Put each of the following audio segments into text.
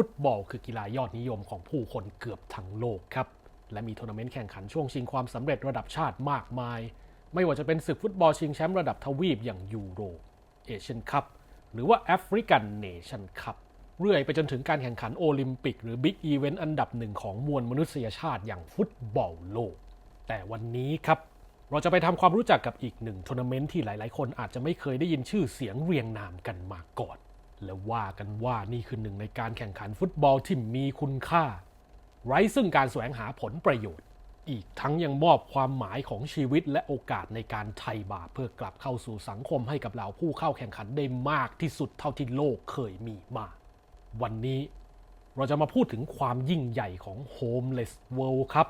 ฟุตบอลคือกีฬายอดนิยมของผู้คนเกือบทั้งโลกครับ และมีทัวร์นาเมนต์แข่งขันช่วงชิงความสำเร็จระดับชาติมากมาย ไม่ว่าจะเป็นศึกฟุตบอลชิงแชมป์ระดับทวีปอย่างยูโรเอเชียนคัพหรือว่าแอฟริกันเนชั่นคัพเรื่อยไปจนถึงการแข่งขันโอลิมปิก หรือบิ๊กอีเวนต์อันดับหนึ่งของมวลมนุษยชาติอย่างฟุตบอลโลก แต่วันนี้ครับ เราจะไปทำความรู้จักกับอีกหนึ่งทัวร์นาเมนต์ที่หลาย ๆ คนอาจจะไม่เคยได้ยินชื่อเสียงเรียงนามกันมาก่อน และว่ากันว่านี่คือหนึ่งในการแข่งขันฟุตบอลที่มีคุณค่า ไร้ซึ่งการแสวงหาผลประโยชน์ อีกทั้งยังมอบความหมายของชีวิตและโอกาสในการไถ่บาปเพื่อกลับเข้าสู่สังคมให้กับเหล่าผู้เข้าแข่งขันได้มากที่สุดเท่าที่โลกเคยมีมา วันนี้เราจะมาพูดถึงความยิ่งใหญ่ของ Homeless World ครับ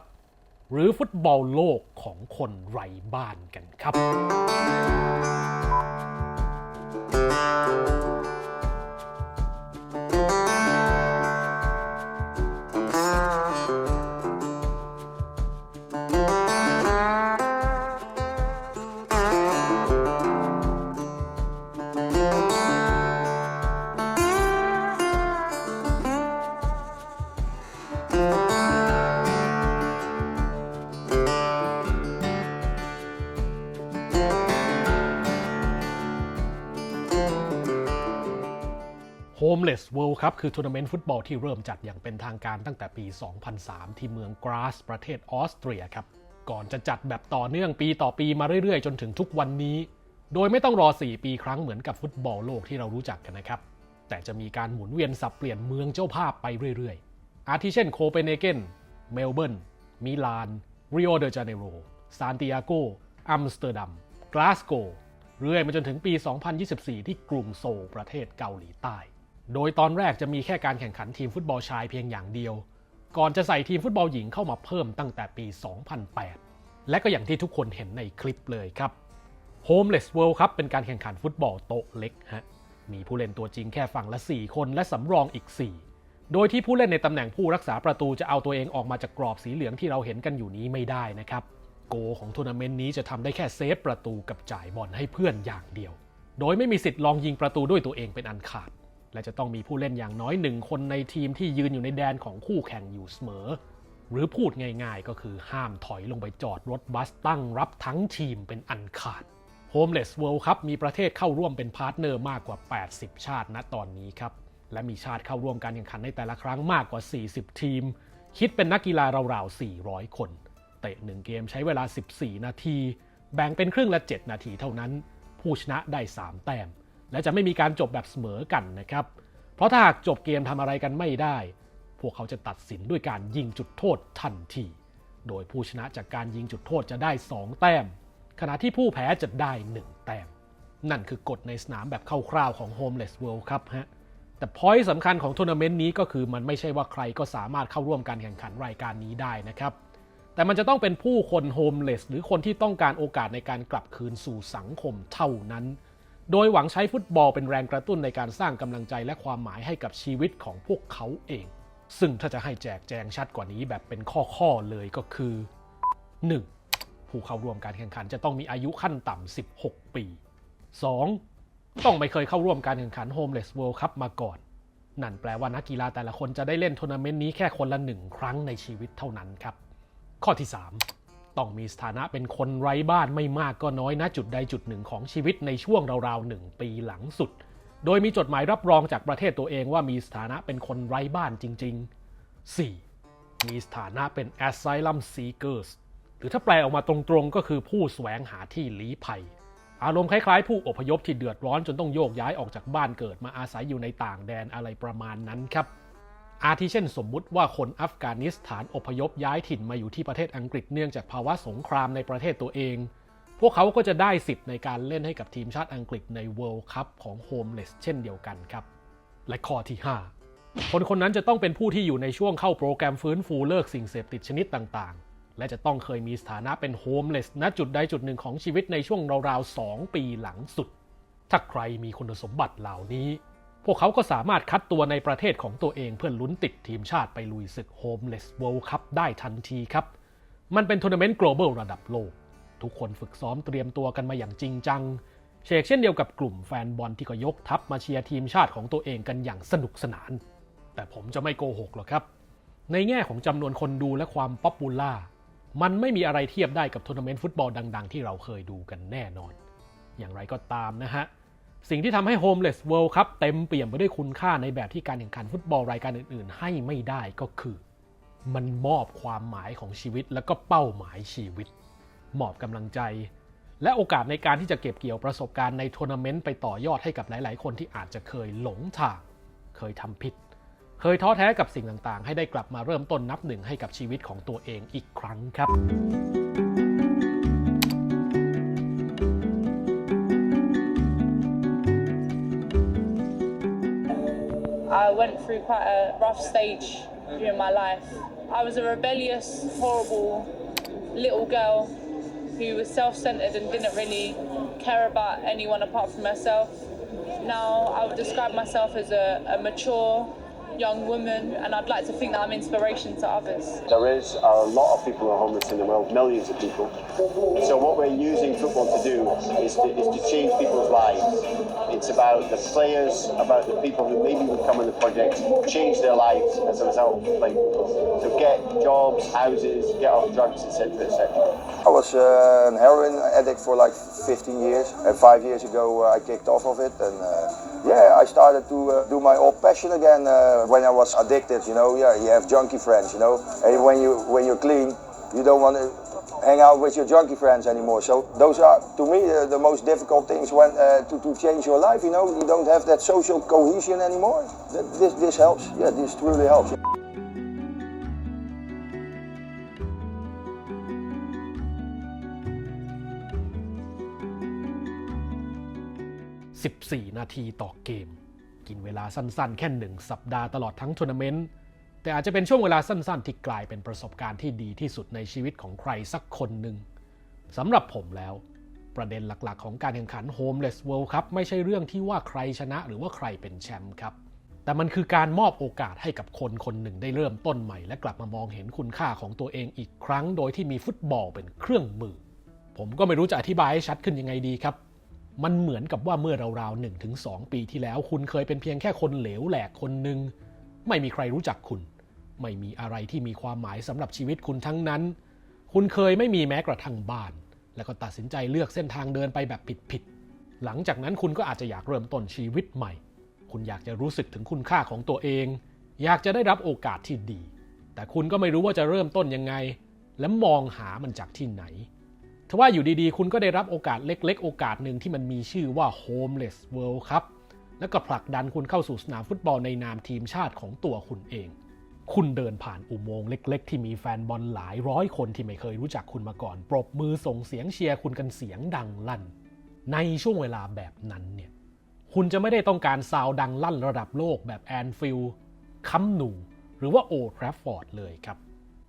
หรือฟุตบอลโลกของคนไร้บ้านกันครับ Homeless World ครับคือทัวร์นาเมนต์ฟุตบอลที่เริ่มจัดอย่างเป็นทางการตั้งแต่ปี 2003 ที่เมืองกราสประเทศออสเตรียครับ ก่อนจะจัดแบบต่อเนื่องปีต่อปีมาเรื่อยๆ จนถึงทุกวันนี้ โดยไม่ต้องรอ 4 ปีครั้งเหมือนกับฟุตบอลโลกที่เรารู้จักกันนะครับ แต่จะมีการหมุนเวียนสับเปลี่ยนเมืองเจ้าภาพไปเรื่อยๆ อาทิเช่นโคเปนเฮเกน เมลเบิร์น มิลาน ริโอเดจาเนโร ซานติอาโก อัมสเตอร์ดัม กลาสโก เรื่อยมาจนถึงปี 2024 ที่กรุงโซลประเทศเกาหลีใต้ โดยตอนแรกจะมีแค่การแข่งขันทีมฟุตบอลชายเพียงอย่างเดียว ก่อนจะใส่ทีมฟุตบอลหญิงเข้ามาเพิ่มตั้งแต่ปี 2008 และก็อย่างที่ทุกคนเห็นในคลิปเลยครับ Homeless World ครับเป็นการแข่งขันฟุตบอลโต๊ะเล็กฮะ มีผู้เล่นตัวจริงแค่ฝั่งละ 4 คนและสำรองอีก 4 โดยที่ผู้เล่นในตำแหน่งผู้รักษาประตูจะเอาตัวเองออกมาจากกรอบสีเหลืองที่เราเห็นกันอยู่นี้ไม่ได้นะครับ โกของทัวร์นาเมนต์นี้จะทำได้แค่เซฟประตูกับจ่ายบอลให้เพื่อนอย่างเดียว โดยไม่มีสิทธิ์ลองยิงประตูด้วยตัวเองเป็นอันขาด และจะต้องมีผู้เล่นอย่างน้อยหนึ่งคนในทีมที่ยืนอยู่ในแดนของคู่แข่งอยู่เสมอ หรือพูดง่ายๆ ก็คือห้ามถอยลงไปจอดรถบัสตั้งรับทั้งทีมเป็นอันขาด Homeless World ครับมีประเทศเข้าร่วมเป็นพาร์ทเนอร์มากกว่า 80 ชาติณตอนนี้ครับ และมีชาติเข้าร่วมการแข่งขันในแต่ละครั้งมากกว่า 40 ทีม คิดเป็นนักกีฬาราวๆ 400 คน เตะหนึ่งเกมใช้เวลา 14 นาที แบ่งเป็นครึ่งละ 7 นาทีเท่านั้น ผู้ชนะได้ 3 แต้ม และจะไม่มีการจบแบบเสมอกันนะครับ เพราะถ้าหากจบเกมทำอะไรกันไม่ได้ พวกเขาจะตัดสินด้วยการยิงจุดโทษทันที โดยผู้ชนะจากการยิงจุดโทษจะได้ 2 แต้ม ขณะที่ผู้แพ้จะได้ 1 แต้ม นั่นคือกฎในสนามแบบคร่าวๆของ Homeless World ครับฮะ แต่พอยต์สำคัญของทัวร์นาเมนต์นี้ก็คือมันไม่ใช่ว่าใครก็สามารถเข้าร่วมการแข่งขันรายการนี้ได้นะครับแต่มันจะต้องเป็นผู้คนโฮมเลสหรือคนที่ต้องการโอกาสในการกลับคืนสู่สังคมเท่านั้น โดยหวังใช้ฟุตบอลเป็นแรงกระตุ้นในการสร้างกำลังใจและความหมายให้กับชีวิตของพวกเขาเอง ซึ่งถ้าจะให้แจกแจงชัดกว่านี้แบบเป็นข้อๆเลยก็คือ 1. ผู้เข้าร่วมการแข่งขันจะต้องมีอายุขั้นต่ำ 16 ปี 2. ต้องไม่เคยเข้าร่วมการแข่งขัน Homeless World Cup มาก่อน นั่นแปลว่านักกีฬาแต่ละคนจะได้เล่นทัวร์นาเมนต์นี้แค่คนละหนึ่งครั้งในชีวิตเท่านั้นครับ ข้อที่ 3 ต้องมีสถานะเป็นคนไร้บ้านไม่มากก็น้อยนะจุดใดจุดหนึ่งของชีวิตในช่วงราวๆหนึ่งปีหลังสุด โดยมีจดหมายรับรองจากประเทศตัวเองว่ามีสถานะเป็นคนไร้บ้านจริง ๆ 4. มีสถานะเป็น asylum seekers หรือถ้าแปลออกมาตรงๆก็คือผู้แสวงหาที่ลี้ภัย อารมณ์คล้ายๆ ผู้อพยพที่เดือดร้อนจนต้องโยกย้ายออกจากบ้านเกิดมาอาศัยอยู่ในต่างแดนอะไรประมาณนั้นครับ อาทิเช่นสมมุติว่าคนอัฟกานิสถานอพยพย้ายถิ่นมาอยู่ที่ประเทศอังกฤษเนื่องจากภาวะสงครามในประเทศตัวเอง พวกเขาก็จะได้สิทธิ์ในการเล่นให้กับทีมชาติอังกฤษใน World Cup ของ Homeless เช่นเดียวกันครับ และข้อที่ 5 คนคนนั้นจะต้องเป็นผู้ที่อยู่ในช่วงเข้าโปรแกรมฟื้นฟูเลิกสิ่งเสพติดชนิดต่างๆ และจะต้องเคยมีสถานะเป็นโฮมเลสณจุดใดจุดหนึ่งของชีวิตในช่วงราวๆ2ปีหลังสุด ถ้าใครมีคุณสมบัติเหล่านี้ พวกเขาก็สามารถคัดตัวในประเทศของตัวเองเพื่อลุ้นติดทีมชาติไปลุยศึก Homeless World Cup ได้ทันทีครับ มันเป็นทัวร์นาเมนต์ global ระดับโลก ทุกคนฝึกซ้อมเตรียมตัวกันมาอย่างจริงจัง เชกเช่นเดียวกับกลุ่มแฟนบอลที่ก็ยกทัพมาเชียร์ทีมชาติของตัวเองกันอย่างสนุกสนาน แต่ผมจะไม่โกหกหรอกครับ ในแง่ของจำนวนคนดูและความป๊อปปูล่า มันไม่มีอะไรเทียบได้กับทัวร์นาเมนต์ฟุตบอลดัง ๆ ที่เราเคยดูกันแน่นอน อย่างไรก็ตามนะฮะ สิ่งที่ทำให้ Homeless World Cup เต็มเปี่ยมไปด้วยคุณค่าในแบบที่การแข่งขันฟุตบอลรายการอื่น ๆ ให้ไม่ได้ก็คือ มันมอบความหมายของชีวิตและก็เป้าหมายชีวิต มอบกำลังใจ และโอกาสในการที่จะเก็บเกี่ยวประสบการณ์ในทัวร์นาเมนต์ไปต่อยอดให้กับหลาย ๆ คนที่อาจจะเคยหลงทาง เคยทำผิด เคยท้อแท้กับสิ่งต่าง ๆ ให้ได้กลับมาเริ่มต้นนับหนึ่งให้กับชีวิตของตัวเองอีกครั้งครับ went through quite a rough stage during my life. I was a rebellious, horrible little girl who was self centered and didn't really care about anyone apart from herself. Now I would describe myself as a, a mature young woman, and I'd like to think that I'm inspiration to others. There is a lot of people who are homeless in the world, millions of people. So what we're using football to do is to, is to change people's lives. It's about the players, about the people who maybe would come in the project, change their lives as a result, like to get jobs, houses, get off drugs, etc., etc. I was uh, an heroin addict for like 15 years, and five years ago uh, I kicked off of it, and uh, yeah, I started to uh, do my old passion again. Uh, when I was addicted, you know, yeah, you have junkie friends, you know, and when you when you're clean, you don't want to hang out with your junkie friends anymore. So those are to me the, the most difficult things when uh, to to change your life. You know, you don't have that social cohesion anymore. Th- This this helps. Yeah, this truly helps. 14 นาทีต่อเกม กินเวลาสั้นๆ แค่หนึ่งสัปดาห์ตลอดทั้งทัวร์นาเมนต์แต่อาจจะเป็นช่วงเวลาสั้นๆ ที่กลายเป็นประสบการณ์ที่ดีที่สุดในชีวิตของใครสักคนหนึ่งสำหรับผมแล้ว ประเด็นหลักๆ ของการแข่งขัน Homeless World Cup ไม่ใช่เรื่องที่ว่าใครชนะหรือว่าใครเป็นแชมป์ครับ แต่มันคือการมอบโอกาสให้กับคนคนหนึ่งได้เริ่มต้นใหม่ และกลับมามองเห็นคุณค่าของตัวเองอีกครั้ง โดยที่มีฟุตบอลเป็นเครื่องมือ ผมก็ไม่รู้จะอธิบายให้ชัดขึ้นยังไงดีครับ มันเหมือนกับว่าเมื่อราวๆหนึ่งถึงสองปีที่แล้ว คุณเคยเป็นเพียงแค่คนเหลวแหลกคนหนึ่งไม่มีใครรู้จักคุณ ไม่มีอะไรที่มีความหมายสำหรับชีวิตคุณทั้งนั้น คุณเคยไม่มีแม้กระทั่งบ้าน แล้วก็ตัดสินใจเลือกเส้นทางเดินไปแบบผิดๆหลังจากนั้นคุณก็อาจจะอยากเริ่มต้นชีวิตใหม่ คุณอยากจะรู้สึกถึงคุณค่าของตัวเอง อยากจะได้รับโอกาสที่ดี แต่คุณก็ไม่รู้ว่าจะเริ่มต้นยังไง และมองหามันจากที่ไหน ทว่าอยู่ดีๆ คุณก็ได้รับโอกาสเล็ก ๆ โอกาสหนึ่งที่มันมีชื่อว่า Homeless World Cup แล้วก็ผลักดันคุณเข้าสู่สนามฟุตบอลในนามทีมชาติของตัวคุณเอง คุณเดินผ่านอุโมงค์เล็ก ๆ ที่มีแฟนบอลหลายร้อยคนที่ไม่เคยรู้จักคุณมาก่อน ปรบมือส่งเสียงเชียร์คุณกันเสียงดังลั่น ในช่วงเวลาแบบนั้นเนี่ย คุณจะไม่ได้ต้องการซาวด์ดังลั่นระดับโลกแบบแอนฟิลด์คัมหนู หรือว่าโอทราฟฟอร์ดเลยครับ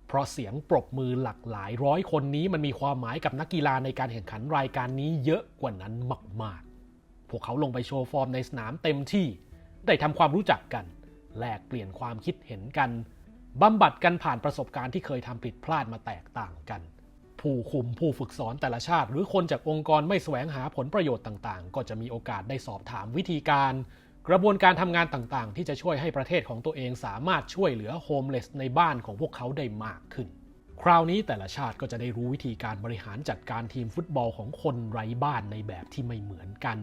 เพราะเสียงปรบมือหลักหลายร้อยคนนี้มันมีความหมายกับนักกีฬาในการแข่งขันรายการนี้เยอะกว่านั้นมากๆ พวกเขาลงไปโชว์ฟอร์มในสนามเต็มที่ ได้ทำความรู้จักกัน แลกเปลี่ยนความคิดเห็นกันบำบัดกันผ่านประสบการณ์ที่เคยทำผิดพลาดมาแตกต่างกัน ผู้คุมผู้ฝึกสอนแต่ละชาติ หรือคนจากองค์กรไม่แสวงหาผลประโยชน์ต่างๆ ก็จะมีโอกาสได้สอบถามวิธีการ กระบวนการทำงานต่างๆ ที่จะช่วยให้ประเทศของตัวเองสามารถช่วยเหลือโฮมเลสในบ้านของพวกเขาได้มากขึ้น คราวนี้แต่ละชาติก็จะได้รู้วิธีการบริหารจัดการทีมฟุตบอลของคนไร้บ้านในแบบที่ไม่เหมือนกัน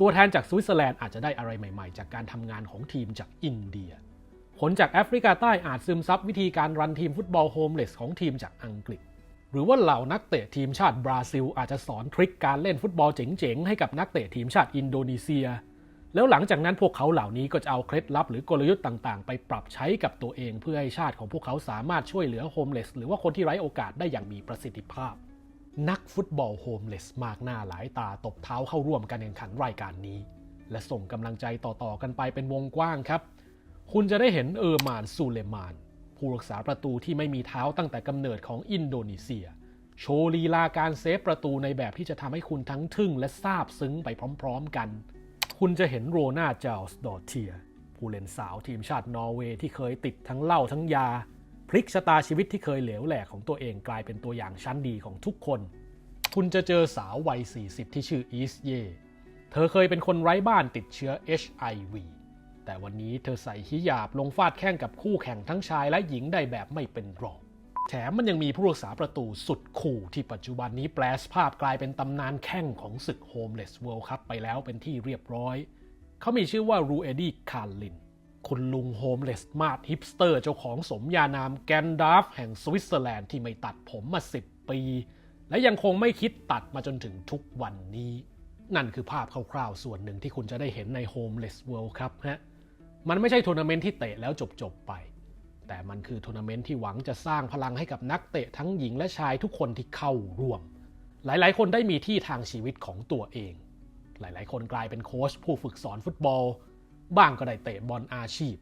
ตัวแทนจากสวิตเซอร์แลนด์อาจจะได้อะไรใหม่ๆ จากการทำงานของทีมจากอินเดียคนจากแอฟริกาใต้อาจซึมซับวิธีการรันทีมฟุตบอลโฮมเลสของทีมจากอังกฤษหรือว่าเหล่านักเตะทีมชาติบราซิล อาจจะสอนทริคการเล่นฟุตบอลเจ๋งๆ ให้กับนักเตะทีมชาติอินโดนีเซีย แล้วหลังจากนั้นพวกเขาเหล่านี้ก็จะเอาเคล็ดลับหรือกลยุทธ์ต่างๆ ไปปรับใช้กับตัวเองเพื่อให้ชาติของพวกเขาสามารถช่วยเหลือโฮมเลสหรือว่าคนที่ไร้โอกาสได้อย่างมีประสิทธิภาพ นักฟุตบอลโฮมเลสมากหน้าหลายตาตบเท้าเข้าร่วมการแข่งขันรายการนี้ และส่งกำลังใจต่อๆกันไปเป็นวงกว้างครับ คุณจะได้เห็นเออร์มานซูเลมาน ผู้รักษาประตูที่ไม่มีเท้าตั้งแต่กำเนิดของอินโดนีเซีย โชว์ลีลาการเซฟประตูในแบบที่จะทำให้คุณทั้งทึ่งและซาบซึ้งไปพร้อม ๆ กัน คุณจะเห็นโรนาเจลส์ดอเทีย ผู้เล่นสาวทีมชาตินอร์เวย์ที่เคยติดทั้งเหล้าทั้งยา พลิกชะตาชีวิตที่เคยเหลวแหลกของตัวเองกลายเป็นตัวอย่างชั้นดีของทุกคน คุณจะเจอสาววัย 40 ที่ชื่ออีสเย เธอเคยเป็นคนไร้บ้านติดเชื้อ HIV แต่วันนี้เธอใส่ฮิญาบลงฟาดแข้งกับคู่แข่งทั้งชายและหญิงได้แบบไม่เป็นรอง แถมมันยังมีผู้รักษาประตูสุดขู่ที่ปัจจุบันนี้แปลสภาพกลายเป็นตำนานแข้งของศึกโฮมเลสเวิลด์คัพไปแล้วเป็นที่เรียบร้อย เขามีชื่อว่ารูเอดี้คาร์ลิน คุณลุงโฮมเลสมาดฮิปสเตอร์เจ้าของสมญานามแกนดาฟแห่งสวิตเซอร์แลนด์ที่ไม่ตัดผมมา 10 ปี และยังคงไม่คิดตัดมาจนถึงทุกวันนี้ นั่นคือภาพคร่าวๆส่วนหนึ่งที่คุณจะได้เห็นใน Homeless World ครับฮะมันไม่ใช่ทัวร์นาเมนต์ที่เตะแล้วจบๆไป แต่มันคือทัวร์นาเมนต์ที่หวังจะสร้างพลังให้กับนักเตะทั้งหญิงและชายทุกคนที่เข้าร่วม หลายๆ คนได้มีที่ทางชีวิตของตัวเอง หลายๆ คนกลายเป็นโค้ชผู้ฝึกสอนฟุตบอล บ้างก็ได้เตะบอลอาชีพ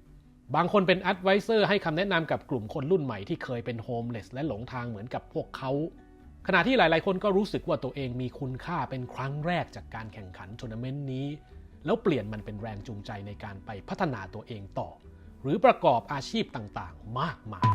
บางคนเป็นแอดไวเซอร์ให้คำแนะนำกับกลุ่มคนรุ่นใหม่ที่เคยเป็นโฮมเลสและหลงทางเหมือนกับพวกเขาขณะที่หลาย ๆ คนก็รู้สึกว่าตัวเองมีคุณค่าเป็นครั้งแรกจากการแข่งขันทัวร์นาเมนต์นี้ แล้วเปลี่ยนมันเป็นแรงจูงใจในการไปพัฒนาตัวเองต่อ หรือประกอบอาชีพต่างๆ มากมาย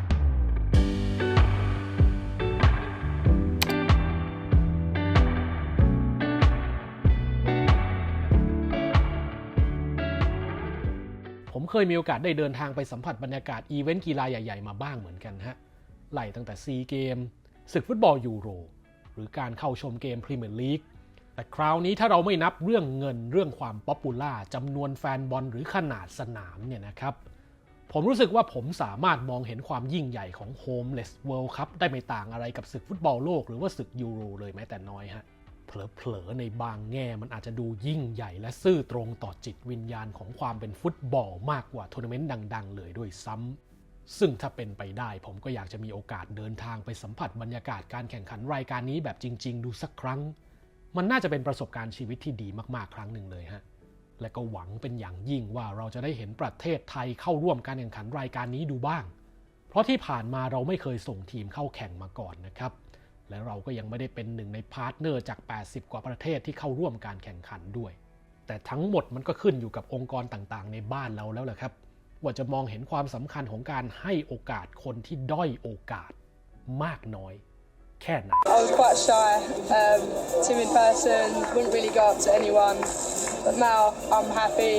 ผมเคยมีโอกาสได้เดินทางไปสัมผัสบรรยากาศอีเวนต์กีฬาใหญ่ๆ มาบ้างเหมือนกันฮะไล่ตั้งแต่ซีเกมศึกฟุตบอลยูโร หรือการเข้าชมเกมพรีเมียร์ลีกแต่คราวนี้ถ้าเราไม่นับเรื่องเงินเรื่องความป๊อปปูล่าจำนวนแฟนบอลหรือขนาดสนามเนี่ยนะครับ ผมรู้สึกว่าผมสามารถมองเห็นความยิ่งใหญ่ของ Homeless World Cup ได้ไม่ต่างอะไรกับศึกฟุตบอลโลกหรือว่าศึกยูโรเลยแม้แต่น้อยฮะเผลอๆในบางแง่มันอาจจะดูยิ่งใหญ่และซื่อตรงต่อจิตวิญญาณของความเป็นฟุตบอลมากกว่าทัวร์นาเมนต์ดัง ๆ เลยด้วยซ้ำซึ่งถ้าเป็นไปได้ ผมก็อยากจะมีโอกาสเดินทางไปสัมผัสบรรยากาศการแข่งขันรายการนี้แบบจริง ๆ ดูสักครั้ง มันน่าจะเป็นประสบการณ์ชีวิตที่ดีมากๆ ครั้งหนึ่งเลยฮะ และก็หวังเป็นอย่างยิ่งว่าเราจะได้เห็นประเทศไทยเข้าร่วมการแข่งขันรายการนี้ดูบ้าง เพราะที่ผ่านมาเราไม่เคยส่งทีมเข้าแข่งมาก่อนนะครับ และเราก็ยังไม่ได้เป็นหนึ่งในพาร์ทเนอร์จาก 80 กว่าประเทศที่เข้าร่วมการแข่งขันด้วย แต่ทั้งหมดมันก็ขึ้นอยู่กับองค์กรต่างๆ ในบ้านเราแล้วแหละครับ ว่าจะมองเห็นความสำคัญของการให้โอกาสคนที่ด้อยโอกาสมากน้อย แค่ไหน I was quite shy, um, timid person, wouldn't really go up to anyone. But now I'm happy,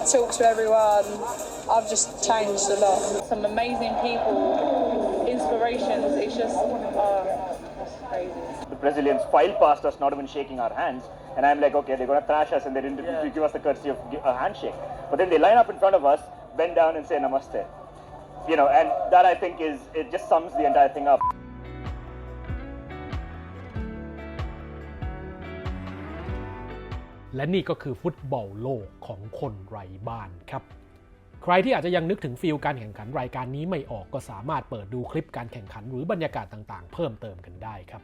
I talk to everyone. I've just changed a lot. Some amazing people, inspirations. It's just, oh, that's crazy. the Brazilians filed past us, not even shaking our hands. And I'm like, okay, they're going to thrash us and they didn't give us the courtesy of gi- a handshake. But then they line up in front of us, bend down and say namaste. You know, and that I think is, it just sums the entire thing up. และนี่ก็คือฟุตบอลโลกของคนไร้บ้านครับ ใครที่อาจจะยังนึกถึงฟิลการแข่งขันรายการนี้ไม่ออกก็สามารถเปิดดูคลิปการแข่งขันหรือบรรยากาศต่างๆ เพิ่มเติมกันได้ครับ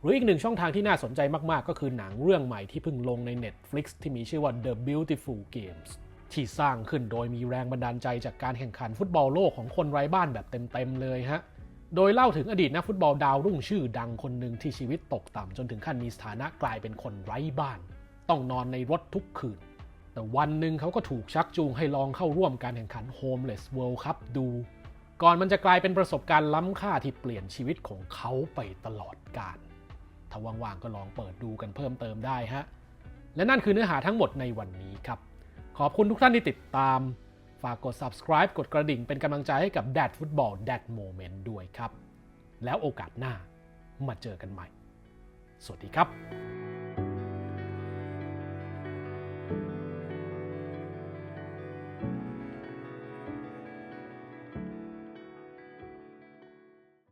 หรืออีกหนึ่งช่องทางที่น่าสนใจมากๆ ก็คือหนังเรื่องใหม่ที่เพิ่งลงใน Netflix ที่มีชื่อว่า The Beautiful Games ที่สร้างขึ้นโดยมีแรงบันดาลใจจากการแข่งขันฟุตบอลโลกของคนไร้บ้านแบบเต็มๆเลยฮะโดยเล่าถึงอดีตนักฟุตบอลดาวรุ่งชื่อดังคนหนึ่งที่ชีวิตตกต่ำจนถึงขั้นมีสถานะกลายเป็นคนไร้บ้าน ต้องนอนในรถทุกคืน แต่วันหนึ่งเขาก็ถูกชักจูงให้ลองเข้าร่วมการแข่งขัน Homeless World Cup ดู ก่อนมันจะกลายเป็นประสบการณ์ล้ำค่าที่เปลี่ยนชีวิตของเขาไปตลอดกาลถ้าว่างๆก็ลองเปิดดูกันเพิ่มเติมได้ฮะ และนั่นคือเนื้อหาทั้งหมดในวันนี้ครับ ขอบคุณทุกท่านที่ติดตาม ฝากกด subscribe กดกระดิ่งเป็นกำลังใจให้กับ Dad Football Dad Moment ด้วยครับ แล้วโอกาสหน้ามาเจอกันใหม่ สวัสดีครับ